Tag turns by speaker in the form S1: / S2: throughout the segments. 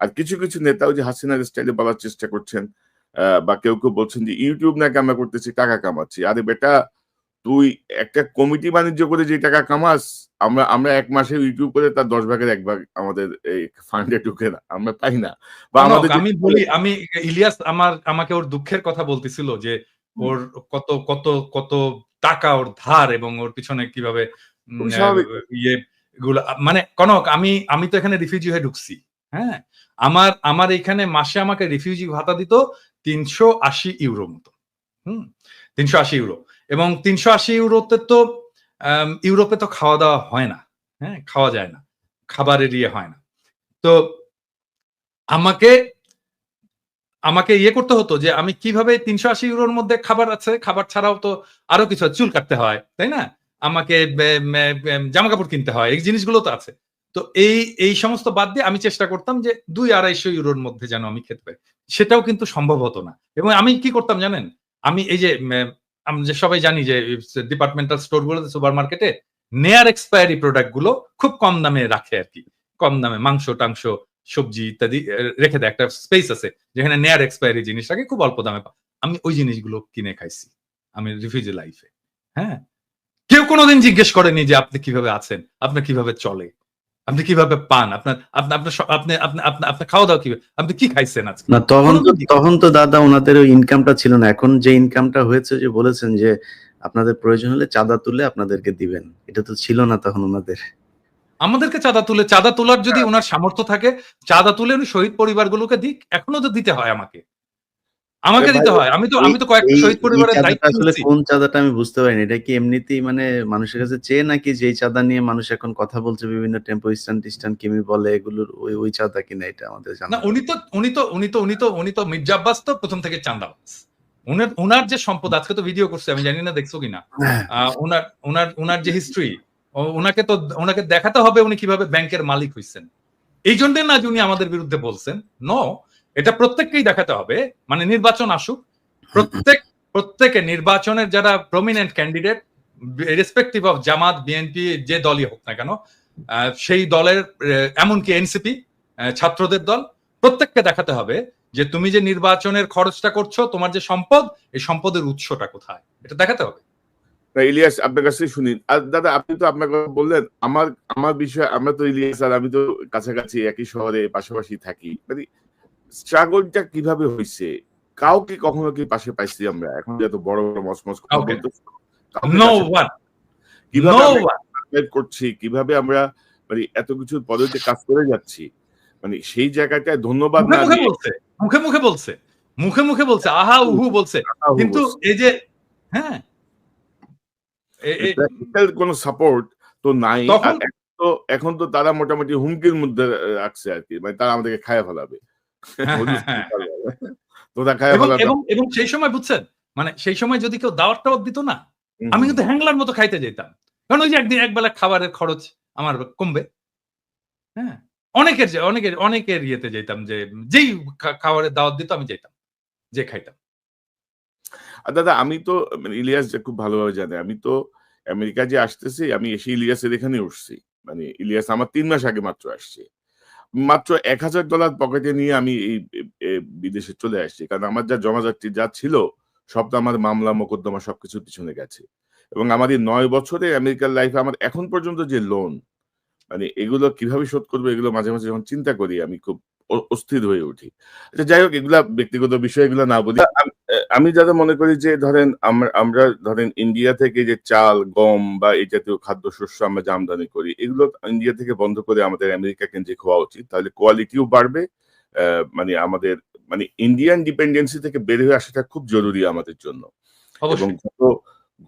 S1: আর কিছু কিছু নেতা ওই যে হাসিনার স্টাইলে বলার চেষ্টা করছেন বা কেউ কেউ বলছেন যে ইউটিউব নাকি আমরা করতেছি টাকা কামাচ্ছি। আরে বেটা তুই একটা কমিটি বাণিজ্য করে যে টাকা কামাস আমরা আমরা এক মাসে ইউটিউব করে তার দশ ভাগের এক ভাগ আমাদের এই ফান্ডে ঢুকে না আমরা পাই না। বা আমাদের
S2: আমি বলি আমি ইলিয়াস আমার আমাকে ওর দুঃখের কথা বলতেছিল যে ওর কত কত কত টাকা ওর ধার এবং ওর পিছনে কীভাবে। ইয়ে গুলো মানে কনক আমি আমি তো এখানে রিফিউজি হয়ে ঢুকছি। হ্যাঁ? আমার আমার এখানে মাসে আমাকে রিফিউজি ভাতা দিত তিনশো আশি ইউরো মতো। হুম? তিনশো আশি ইউরো। এবং তিনশো আশি ইউরোতে তো ইউরোপে তো খাওয়া দাওয়া হয় না। হ্যাঁ? খাওয়া যায় না। খাবারের ইয়ে হয় না। তো আমাকে আমাকে ইয়ে করতে হতো যে আমি কীভাবে তিনশো আশি ইউরোর মধ্যে খাবার আছে? খাবার ছাড়াও তো আরও কিছু চুল কাটতে হয়, তাই না? আমাকে জামা কাপড় কিনতে হয়। এই জিনিসগুলো তো আছে। তো এই এই সমস্ত বাদ দিয়ে আমি চেষ্টা করতাম যে দুই আড়াইশো ইউরোর মধ্যে যেন আমি খেতে পারি। সেটাও কিন্তু সম্ভব হতো না। এবং আমি কি করতাম জানেন? আমি এই যে আমি যে সবাই জানি যে ডিপার্টমেন্টাল স্টোর গুলোতে সুপার মার্কেটে নেয়ার এক্সপায়ারি প্রোডাক্টগুলো খুব কম দামে রাখে আর কি। কম দামে মাংস, টাংস, সবজি ইত্যাদি রেখে দেয়। একটা স্পেস আছে যেখানে নেয়ার এক্সপায়ারি জিনিস রাখে খুব অল্প দামে আমি ওই জিনিসগুলো কিনে খাইছি আমি রিফিউজি লাইফে হ্যাঁ? কেউ কোনোদিন জিজ্ঞেস করেনি যে আপনি কীভাবে আছেন? আপনার কীভাবে চলে? আপনি কীভাবে পান? আপনার আপনার আপনি আপনি আপনি খাওয়া দাওয়া কীভাবে? আপনি কি খাইছেন আজকে?
S3: না তখন তো তখন তো দাদা ওনাদের ওই ইনকামটা ছিল না। এখন যে ইনকামটা হয়েছে যে বলেছেন যে আপনাদের প্রয়োজন হলে চাঁদা তুলে আপনাদেরকে দিবেন। এটা তো ছিল না তখন ওনাদের।
S2: আমাদেরকে চাঁদা তুলে চাঁদা তোলার যদি ওনার সামর্থ্য থাকে চাঁদা তুলে উনি শহীদ পরিবারগুলোকে দিক এখনও তো দিতে হয় আমাকে। আমাকে দিতে হয়। আমি তো আমি তো কয়েকটা শহীদ পরিবারের দায়িত্ব
S3: আসলে কোন চাঁদাটা আমি বুঝতে পারিনি। এটা কি এমনিতেই মানে মানুষের কাছে চেয়ে নাকি যেই চাঁদা নিয়ে মানুষ এখন কথা বলছে বিভিন্ন টেম্পো স্ট্যান্ড টিস্ট্যান্ড কিমি বলে এগুলোর ওই ওই চাঁদা কিনা এটা আমাদের জানা
S2: না উনি তো উনি তো উনি তো উনি তো উনি তো মির্জা আব্বাস তো প্রথম থেকে চান্দাবাজ উনার উনার যে সম্পদ আজকে তো ভিডিও করছে আমি জানি না দেখছ কিনা?
S3: হ্যাঁ।
S2: আহ, উনার উনার উনার যে হিস্ট্রি ওনাকে তো ওনাকে দেখাতে হবে উনি কীভাবে ব্যাংকের মালিক হইছেন। এই জন্য না যে উনি আমাদের বিরুদ্ধে বলছেন। নো এটা প্রত্যেককেই দেখাতে হবে। মানে নির্বাচন আসুক। প্রত্যেক, প্রত্যেকে নির্বাচনের যারা prominent candidate respective of Jamaat BNP যে দলই হোক না কেন সেই দলের এমনকি এনসিপি ছাত্রদের দল, প্রত্যেককে দেখাতে হবে যে তুমি যে নির্বাচনের খরচটা করছ, তোমার যে সম্পদ, এই সম্পদের উৎসটা কোথায়? এটা দেখাতে হবে।
S1: ইলিয়াস, আপনার কাছে শুনি। আর দাদা, আপনি তো আপনার কথা বললেন, আমার আমার বিষয়, আমরা তো ইলিয়াস, আর আমি তো কাছাকাছি একই শহরে পাশাপাশি থাকি। মানে স্ট্রাগলটা কীভাবে হয়েছে কাউকে কখনো কি পাশে পাইছি আমরা? এখন যত বড় বড় মসমস কীভাবে করছি? কীভাবে আমরা মানে এত কিছু পদ্ধতিতে কাজ করে যাচ্ছি? মানে সেই জায়গাটায় ধন্যবাদ
S2: মুখে মুখে বলছে মুখে মুখে বলছে মুখে মুখে বলছে আহা উহু বলছে। কিন্তু এই যে হ্যাঁ।
S1: কোনো সাপোর্ট তো নাই এখন তো এখন তো তারা মোটামুটি হুমকির মধ্যে রাখছে আর কি মানে তারা আমাদেরকে খায় ফেলাবে।
S2: এবং
S1: ফেলাবে
S2: এবং সেই সময় বুঝছেন মানে সেই সময় যদি কেউ দাওয়াত টাওয়াত দিত না আমি কিন্তু হ্যাংলার মতো খাইতে যেতাম। কারণ ওই যে একদিন একবেলা খাবারের খরচ আমার কমবে। হ্যাঁ অনেকের যে- অনেকের অনেকের ইয়েতে যেতাম যে যেই খাবারের দাওয়াত দিত আমি যেতাম যে খাইতাম।
S1: দাদা আমি তো মানে ইলিয়াস যে খুব ভালোভাবে জানে আমি তো আমেরিকা যে আসতেছি আমি এসে ইলিয়াসের এখানে উঠছি। মানে ইলিয়াস আমার তিন মাস আগে মাত্র আসছে। মাত্র এক হাজার ডলার পকেটে নিয়ে আমি এই বিদেশে চলে আসছি। কারণ আমার যা জমাজাটি যা ছিল, সব তো আমার মামলা, মোকদ্দমা সবকিছু পিছনে গেছে। এবং আমার এই নয় বছরে আমেরিকার লাইফে আমার এখন পর্যন্ত যে লোন মানে এগুলো কীভাবে শোধ করব, এগুলো মাঝে মাঝে যখন চিন্তা করি, আমি খুব অস্থির হয়ে উঠি। আচ্ছা যাই হোক, এগুলা ব্যক্তিগত বিষয়, এগুলো না বলি। আম- যাতে মনে করি যে ধরেন আমরা আমরা ধরেন ইন্ডিয়া থেকে যে চাল গম বা এই জাতীয় খাদ্যশস্য আমরা যে আমদানি করি এগুলো ইন্ডিয়া থেকে বন্ধ করে আমাদের আমেরিকা কেন্দ্রিক হওয়া উচিত। তাহলে কোয়ালিটিও বাড়বে আহ, মানে আমাদের মানে ইন্ডিয়ান ডিপেন্ডেন্সি থেকে বের হয়ে আসাটা খুব জরুরি আমাদের জন্য। এবং গত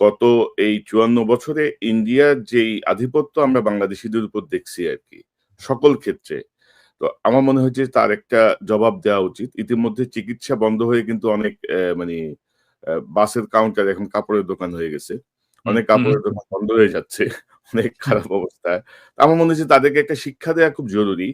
S1: গত এই চুয়ান্ন বছরে ইন্ডিয়ার যেই আধিপত্য আমরা বাংলাদেশিদের উপর দেখছি আর কি সকল ক্ষেত্রে। তো আমার মনে হচ্ছে তার একটা জবাব দেওয়া উচিত। ইতিমধ্যে চিকিৎসা বন্ধ হয়ে কিন্তু অনেক মানে বাসের কাউন্টার এখন কাপড়ের দোকান হয়ে গেছে। অনেক কাপড়ের দোকান বন্ধ হয়ে যাচ্ছে। অনেক খারাপ অবস্থা। আমার মনে হচ্ছে তাদেরকে একটা শিক্ষা দেওয়া খুব জরুরি।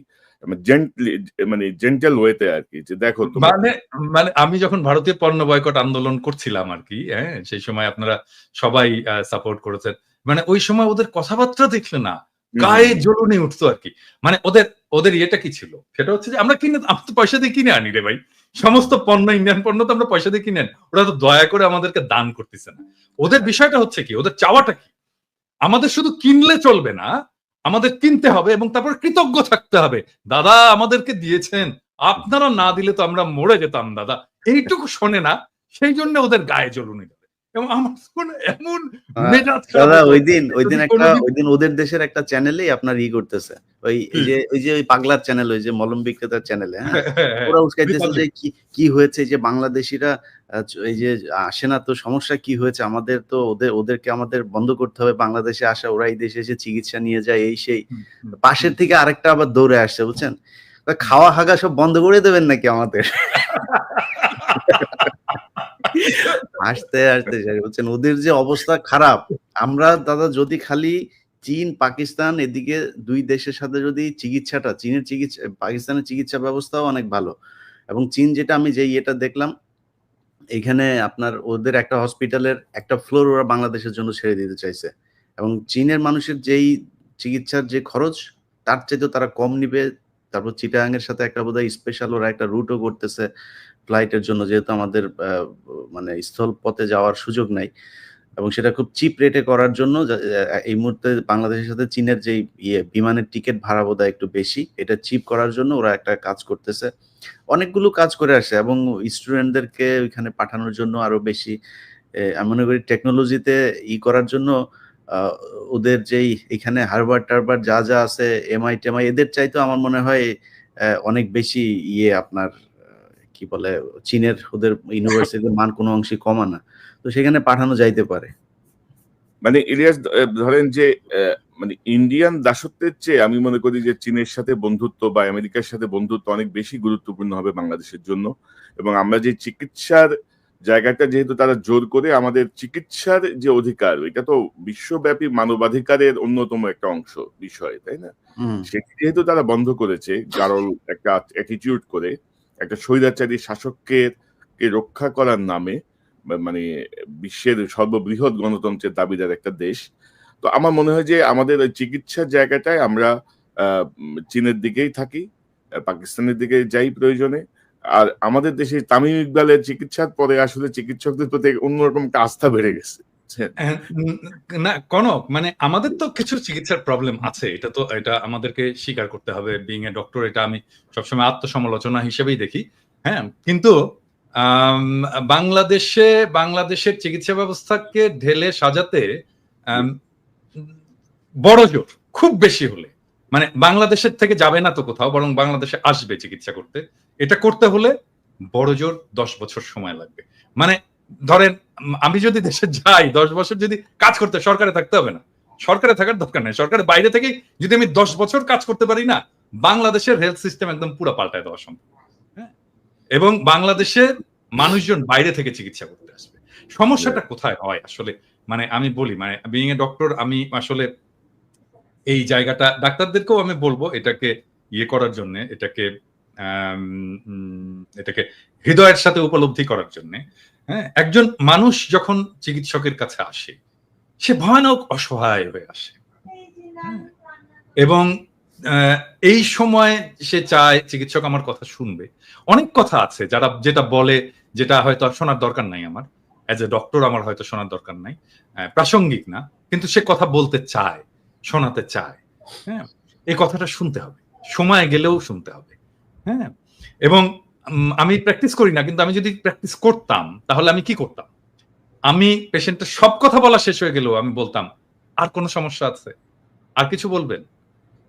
S1: জেন্টলি মানে জেন্টাল ওয়েতে আর কি যে দেখো
S2: মানে মানে আমি যখন ভারতীয় পণ্য বয়কট আন্দোলন করছিলাম আর কি হ্যাঁ সেই সময় আপনারা সবাই সাপোর্ট করেছেন। মানে ওই সময় ওদের কথাবার্তা দেখলে না গায়ে জ্বলুনি উঠতো আর কি। মানে ওদের ওদের ইয়েটা কি ছিল? সেটা হচ্ছে যে আমরা কিনে, আমরা তো পয়সা দিয়ে কিনে আনি রে ভাই। সমস্ত পণ্য ইন্ডিয়ান পণ্য তো আমরা পয়সা দিয়ে কিনে আনি। ওরা তো দয়া করে আমাদেরকে দান করতেছে না। ওদের বিষয়টা হচ্ছে কি? ওদের চাওয়াটা কি? আমাদের শুধু কিনলে চলবে না, আমাদের কিনতে হবে এবং তারপর কৃতজ্ঞ থাকতে হবে। দাদা, আমাদেরকে দিয়েছেন। আপনারা না দিলে তো আমরা মরে যেতাম, দাদা। এইটুকু শোনে না, সেই জন্য ওদের গায়ে জ্বলুনি। এবং আমার শুনে এমন মেজাজ
S3: দাদা। ওই দিন ওই দিন একটা ওই দিন ওদের দেশের একটা চ্যানেলেই আপনার ই করতেছে। ওই যে ওই যে ওই পাগলার চ্যানেল ওই যে মলম বিক্রেতার চ্যানেলে হ্যাঁ? ওরা উস্কাইতেছে যে কি কি হয়েছে যে বাংলাদেশিরা এই যে আসে না তো সমস্যা কি হয়েছে? আমাদের তো ওদের ওদেরকে আমাদের বন্ধ করতে হবে। বাংলাদেশে আসা ওরা এই দেশে এসে চিকিৎসা নিয়ে যায় এই সেই। পাশের থেকে আরেকটা আবার দৌড়ে আসছে বুঝছেন? খাওয়া হাগা সব বন্ধ করে দেবেন নাকি আমাদের? আসতে আসতে শেষ। বুঝছেন ওদের যে অবস্থা খারাপ, আমরা দাদা যদি খালি চীন, পাকিস্তান, এদিকে দুই দেশের সাথে যদি চিকিৎসাটা, চীনের চিকিৎসা, পাকিস্তানের চিকিৎসা ব্যবস্থাও অনেক ভালো এবং চীন যেটা আমি যে ইয়েটা দেখলাম, এখানে আপনার ওদের একটা হসপিটালের একটা ফ্লোর ওরা বাংলাদেশের জন্য ছেড়ে দিতে চাইছে এবং চীনের মানুষের যেই চিকিৎসার যে খরচ, তার চাইতেও তারা কম নিবে তারপর চিটাগাং এর সাথে একটা বোধহয় স্পেশাল ওরা একটা রুটও করতেছে ফ্লাইটের জন্য, যেহেতু আমাদের মানে স্থল পথে যাওয়ার সুযোগ নাই। এবং সেটা খুব চিপ রেটে করার জন্য এই মুহূর্তে বাংলাদেশের সাথে চীনের যে ইয়ে বিমানের টিকিট ভাড়া বোধহয় একটু বেশি, এটা চিপ করার জন্য ওরা একটা কাজ করতেছে। অনেকগুলো কাজ করে আসে এবং স্টুডেন্টদেরকে ওইখানে পাঠানোর জন্য আরও বেশি আমি মনে করি টেকনোলজিতে ই করার জন্য ওদের যেই এখানে হারবার টারবার যা যা আছে এমআই টেমআই এদের চাইতো আমার মনে হয় অনেক বেশি ইয়ে আপনার কি বলে, চীনের ওদের ইউনিভার্সিটির মান কোনো অংশে কমা না। তো সেখানে পাঠানো যাইতে পারে।
S1: মানে ইলিয়াস ধরেন যে মানে ইন্ডিয়ান দাসত্বের চেয়ে আমি মনে করি যে, চীনের সাথে বন্ধুত্ব বা আমেরিকার সাথে বন্ধুত্ব অনেক বেশি গুরুত্বপূর্ণ হবে বাংলাদেশের জন্য। এবং আমরা যে চিকিৎসার জায়গাটা যেহেতু তারা জোর করে আমাদের চিকিৎসার যে অধিকার এটা তো বিশ্বব্যাপী মানবাধিকারের অন্যতম একটা অংশ বিষয় তাই না? সেটি যেহেতু তারা বন্ধ করেছে গারল একটা অ্যাটিটিউড করে একটা স্বৈরাচারী শাসককে কে রক্ষা করার নামে মানে বিশ্বের সর্ববৃহৎ গণতন্ত্রের দাবিদার একটা দেশ তো আমার মনে হয় যে আমাদের ওই চিকিৎসার জায়গাটায় আমরা আহ, চীনের দিকেই থাকি পাকিস্তানের দিকে যাই প্রয়োজনে আর আমাদের দেশে তামিম ইকবালের চিকিৎসার পরে আসলে চিকিৎসকদের প্রতি অন্যরকম আস্থা বেড়ে গেছে।
S2: উম, না কনক মানে আমাদের তো কিছু চিকিৎসার প্রবলেম আছে এটা তো এটা আমাদেরকে স্বীকার করতে হবে। বিং এ ডক্টর এটা আমি সবসময় আত্মসমালোচনা হিসেবেই দেখি। হ্যাঁ কিন্তু বাংলাদেশে বাংলাদেশের চিকিৎসা ব্যবস্থাকে ঢেলে সাজাতে বড় জোর খুব বেশি হলে। মানে বাংলাদেশের থেকে যাবে না তো কোথাও বরং বাংলাদেশে আসবে চিকিৎসা করতে। এটা করতে হলে বড় জোর দশ বছর সময় লাগবে। মানে ধরেন আমি যদি দেশে যাই দশ বছর যদি কাজ করতে সরকারে থাকতে হবে না। সরকারে থাকার দরকার নেই। সরকারের বাইরে থেকে যদি আমি দশ বছর কাজ করতে পারি না বাংলাদেশের হেলথ সিস্টেম একদম পুরো পাল্টায় দেওয়া সম্ভব। হ্যাঁ? এবং বাংলাদেশের মানুষজন বাইরে থেকে চিকিৎসা করতে আসবে। সমস্যাটা কোথায় হয়? আসলে মানে আমি বলি মানে বিং এ ডক্টর আমি আসলে এই জায়গাটা, ডাক্তারদেরকেও আমি বলব এটাকে ইয়ে করার জন্য, এটাকে এটাকে হৃদয়ের সাথে উপলব্ধি করার জন্য হ্যাঁ? একজন মানুষ যখন চিকিৎসকের কাছে আসে, সে ভয়ানক অসহায় হয়ে আসে। হ্যাঁ? এবং এই সময় সে চায়, চিকিৎসক আমার কথা শুনবে। অনেক কথা আছে, যারা যেটা বলে যেটা হয়তো শোনার দরকার নাই আমার। অ্যাজ এ ডক্টর আমার হয়তো শোনার দরকার নাই। প্রাসঙ্গিক না, কিন্তু সে কথা বলতে চায়। শোনাতে চায়। হ্যাঁ। এই কথাটা শুনতে হবে। সময় গেলেও শুনতে হবে। হ্যাঁ। এবং আমি প্র্যাকটিস করি না কিন্তু আমি যদি প্র্যাকটিস করতাম তাহলে আমি কি করতাম? আমি পেশেন্টের সব কথা বলা শেষ হয়ে গেলেও আমি বলতাম আর কোনো সমস্যা আছে? আর কিছু বলবেন?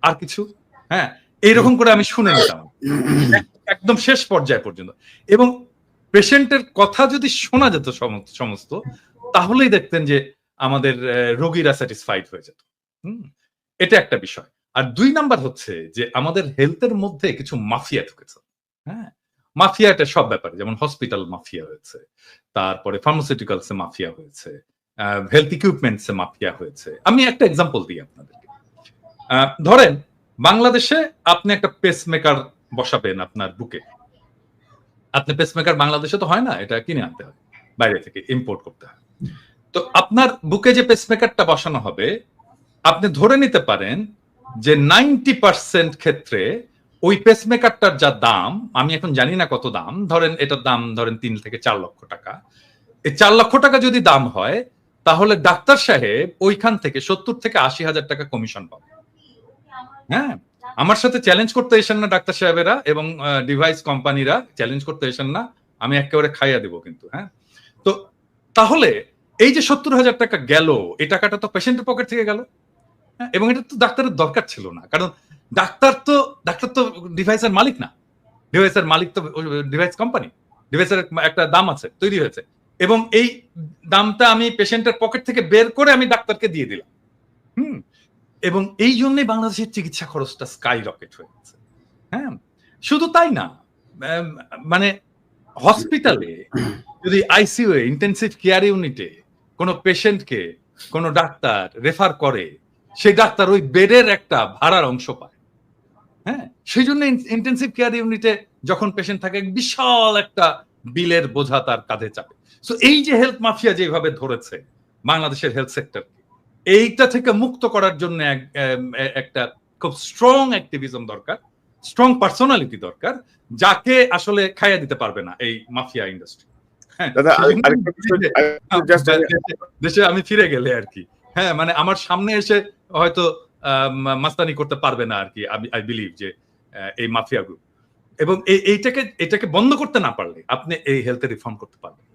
S2: আর কিছু? হ্যাঁ এইরকম করে আমি শুনে নিতাম। একদম শেষ পর্যায় পর্যন্ত। এবং পেশেন্টের কথা যদি শোনা যেত সম- সমস্ত তাহলেই দেখতেন যে আমাদের রোগীরা স্যাটিসফাইড হয়ে যেত। এটা একটা বিষয়। আর দুই নাম্বার হচ্ছে যে আমাদের হেলথের মধ্যে কিছু মাফিয়া ঢুকেছে। হ্যাঁ মাফিয়া এটা সব ব্যাপারে, যেমন হসপিটাল মাফিয়া হয়েছে, তারপরে ফার্মাসিউটিক্যালসে মাফিয়া হয়েছে হেলথ ইকুইপমেন্টসে মাফিয়া হয়েছে। আমি একটা এক্সাম্পল দিই আপনাদেরকে। ধরেন, বাংলাদেশে আপনি একটা পেসমেকার বসাবেন আপনার বুকে আপনি পেসমেকার বাংলাদেশে তো হয় না, এটা কিনে আনতে হয়, বাইরে থেকে ইম্পোর্ট করতে হয়। তো আপনার বুকে যে পেসমেকারটা বসানো হবে আপনি ধরে নিতে পারেন যে নাইনটি পার্সেন্ট ক্ষেত্রে ওই পেসমেকারটার যা দাম, আমি এখন জানি না কত দাম, ধরেন এটার দাম ধরেন তিন থেকে চার লক্ষ টাকা। এই চার লক্ষ টাকা যদি দাম হয়, তাহলে ডাক্তার সাহেব ওইখান থেকে সত্তর থেকে আশি হাজার টাকা কমিশন পাবে। হ্যাঁ? আমার সাথে চ্যালেঞ্জ করতে এসেন না ডাক্তার সাহেবেরা এবং ডিভাইস কোম্পানিরা চ্যালেঞ্জ করতে এসেন না। আমি একেবারে খাইয়া দেবো কিন্তু হ্যাঁ? তো তাহলে এই যে সত্তর হাজার টাকা গেল, এই টাকাটা তো পেশেন্টের পকেট থেকে গেল। এবং এটা তো ডাক্তারের দরকার ছিল না। কারণ ডাক্তার তো ডাক্তার তো ডিভাইসের মালিক না। ডিভাইসের মালিক তো ডিভাইস কোম্পানি। ডিভাইসের একটা দাম আছে, তৈরি হয়েছে। এবং এই দামটা আমি পেশেন্টের পকেট থেকে বের করে আমি ডাক্তারকে দিয়ে দিলাম। হুম। এবং এই জন্যই বাংলাদেশের চিকিৎসা খরচটা স্কাই রকেট হয়ে গেছে। হ্যাঁ। শুধু তাই না মানে হসপিটালে যদি আইসিইউ ইন্টেন্সিভ কেয়ার ইউনিটে কোনো পেশেন্টকে কোনো ডাক্তার রেফার করে সেই ডাক্তার ওই বেডের একটা ভাড়ার অংশ পায়। হ্যাঁ? সেই জন্য ইন্টেন্সিভ কেয়ার ইউনিটে যখন পেশেন্ট থাকে বিশাল একটা বিলের বোঝা তার কাঁধে চাপে। সো এই যে হেলথ মাফিয়া যেভাবে ধরেছে বাংলাদেশের হেলথ সেক্টরকে এইটা থেকে মুক্ত করার জন্য একটা খুব স্ট্রং অ্যাক্টিভিজম দরকার স্ট্রং পার্সোনালিটি দরকার যাকে আসলে খাইয়া দিতে পারবে না এই মাফিয়া ইন্ডাস্ট্রি হ্যাঁ?
S1: just
S2: দেশে- দেশে আমি ফিরে গেলে আর কি। হ্যাঁ মানে আমার সামনে এসে হয়তো মাস্তানি করতে পারবে না আর কি আই বিলিভ যে এই মাফিয়া গ্রুপ এবং এই- এইটাকে, এটাকে বন্ধ করতে না পারলে, আপনি এই হেলথে রিফর্ম করতে পারবেন।